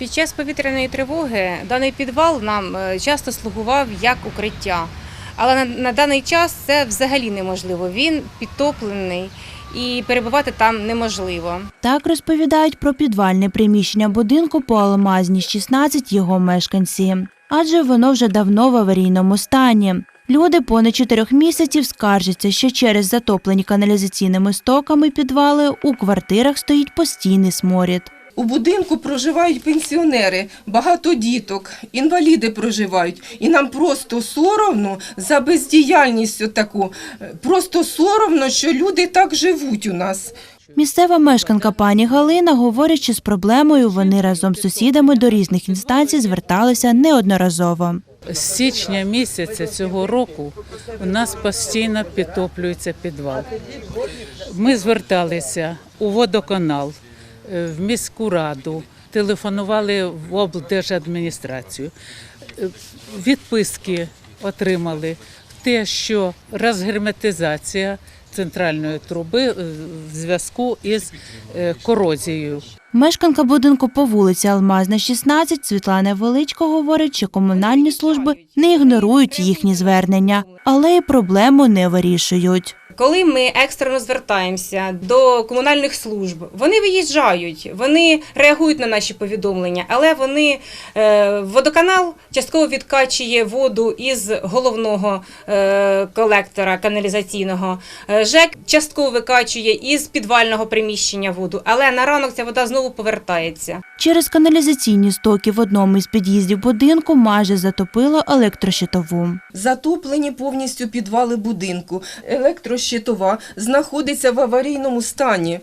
Під час повітряної тривоги даний підвал нам е, часто слугував як укриття. Але на, на даний час це взагалі неможливо. Він підтоплений і перебувати там неможливо. Так розповідають про підвальне приміщення будинку по Алмазній 16 його мешканці. Адже воно вже давно в аварійному стані. Люди понад чотирьох місяців скаржаться, що через затоплені каналізаційними стоками підвали у квартирах стоїть постійний сморід. У будинку проживають пенсіонери, багато діток, інваліди проживають. І нам просто соромно за бездіяльність таку. Просто соромно, що люди так живуть у нас. Місцева мешканка пані Галина говорить, що з проблемою вони разом з сусідами до різних інстанцій зверталися неодноразово. З січня місяця цього року у нас постійно підтоплюється підвал. Ми зверталися у водоканал, в міську раду, телефонували в облдержадміністрацію. Е, Відписки отримали те, що розгерметизація центральної труби е, в зв'язку із е, корозією. Мешканка будинку по вулиці Алмазна, 16 Світлана Величко говорить, що комунальні служби не ігнорують їхні звернення, але й проблему не вирішують. Коли ми екстрено звертаємося до комунальних служб, вони виїжджають, вони реагують на наші повідомлення, але вони е, водоканал частково відкачує воду із головного е, колектора каналізаційного. Е, ЖЕК частково викачує із підвального приміщення воду, але на ранок ця вода знову повертається. Через каналізаційні стоки в одному із під'їздів будинку майже затопило електрощитову. Затоплені повністю підвали будинку. Електрощитова знаходиться в аварійному стані.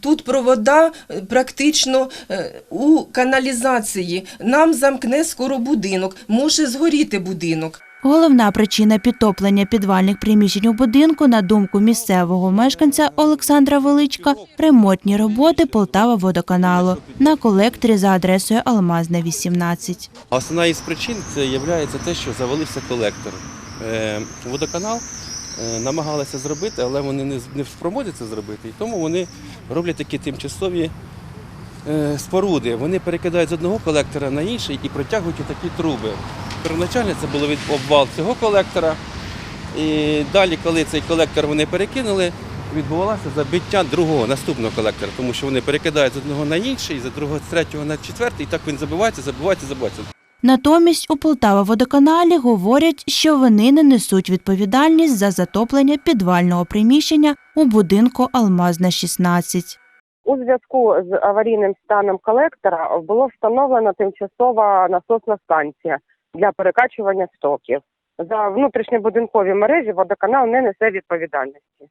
Тут провода е, практично е, у каналізації. Нам замкне скоро будинок, може згоріти будинок. Головна причина підтоплення підвальних приміщень у будинку, на думку місцевого мешканця Олександра Величка, ремонтні роботи Полтава водоканалу на колекторі за адресою Алмазна 18. Основна із причин це є те, що завалився колектор. Е, Водоканал е, намагалися зробити, але вони не в спромозі це зробити. І тому вони роблять такі тимчасові е, споруди. Вони перекидають з одного колектора на інший і протягують такі труби. Первоначально це від обвал цього колектора. І далі, коли цей колектор вони перекинули, відбувалося забиття другого наступного колектора, тому що вони перекидають з одного на інший, з другого, з третього на четвертий, і так він забивається, забивається, забивається. Натомість у Полтава водоканалі говорять, що вони не несуть відповідальність за затоплення підвального приміщення у будинку Алмазна 16. У зв'язку з аварійним станом колектора було встановлено тимчасова насосна станція для перекачування стоків. За внутрішньобудинкові мережі водоканал не несе відповідальності.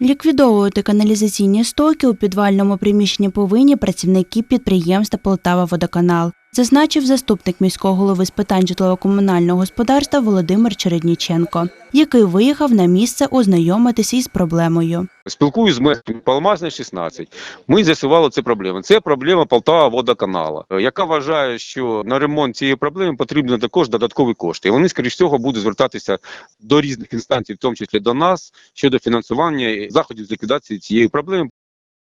Ліквідовувати каналізаційні стоки у підвальному приміщенні повинні працівники підприємства Полтава Водоканал, зазначив заступник міського голови з питань житлово-комунального господарства Володимир Чередніченко, який виїхав на місце ознайомитися із проблемою. Спілкуюсь з мешканцями Палмазна 16. Ми з'ясували цю проблему. Це проблема Полтава водоканала, яка вважає, що на ремонт цієї проблеми потрібні також додаткові кошти. І вони, скоріш всього, будуть звертатися до різних інстанцій, в тому числі до нас, щодо фінансування заходів з ліквідації цієї проблеми.